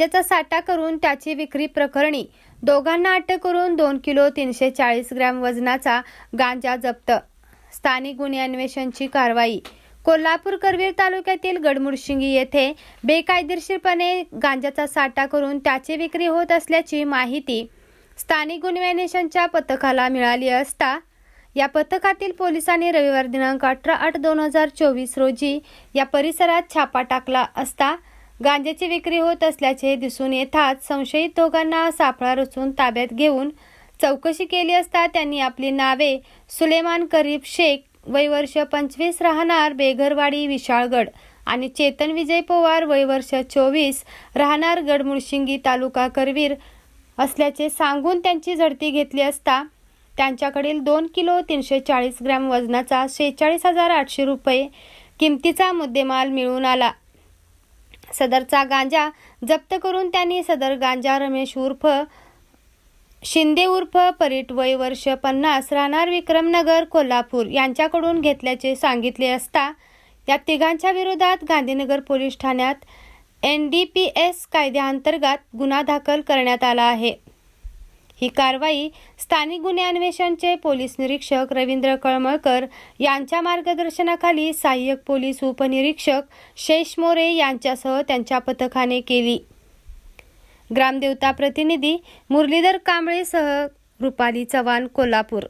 गांजाचा साठा करून त्याची विक्री प्रकरणी दोघांना अटक करून दोन किलो तीनशे चाळीस ग्रॅम वजनाचा गांजा जप्त. स्थानिक गुन्हे अन्वेषणची कारवाई. कोल्हापूर करवीर तालुक्यातील गडमुडशिंगी येथे बेकायदेशीरपणे गांजाचा साठा करून त्याची विक्री होत असल्याची माहिती स्थानिक गुन्हे अन्वेषणच्या पथकाला मिळाली असता या पथकातील पोलिसांनी रविवार दिनांक अठरा आठ दोन हजार चोवीस रोजी या परिसरात छापा टाकला असता गांजाची विक्री होत असल्याचे दिसून येताच संशयित दोघांना सापळा रचून ताब्यात घेऊन चौकशी केली असता त्यांनी आपली नावे सुलेमान करीब शेख वयवर्ष पंचवीस राहणार बेघरवाडी विशाळगड आणि चेतन विजय पवार वयवर्ष चोवीस राहणार गडमुळशिंगी तालुका करवीर असल्याचे सांगून त्यांची झडती घेतली असता त्यांच्याकडील दोन किलो तीनशे चाळीस ग्रॅम वजनाचा शेहेचाळीस हजार आठशे रुपये किमतीचा मुद्देमाल मिळून आला. सदरचा गांजा जप्त करून त्यांनी सदर गांजा रमेश उर्फ शिंदे उर्फ परीट वय वर्ष पन्नास राहणार विक्रमनगर कोल्हापूर यांच्याकडून घेतल्याचे सांगितले असता या तिघांच्या विरोधात गांधीनगर पोलीस ठाण्यात एन डी पी एस कायद्याअंतर्गत गुन्हा दाखल करण्यात आला आहे. ही कारवाई स्थानिक गुन्हे अन्वेषणचे पोलीस निरीक्षक रवींद्र कळमळकर यांच्या मार्गदर्शनाखाली सहाय्यक पोलीस उपनिरीक्षक शेष मोरे यांच्यासह त्यांच्या पथकाने केली. ग्रामदेवता प्रतिनिधी मुरलीधर कांबळेसह रुपाली चव्हाण कोल्हापूर.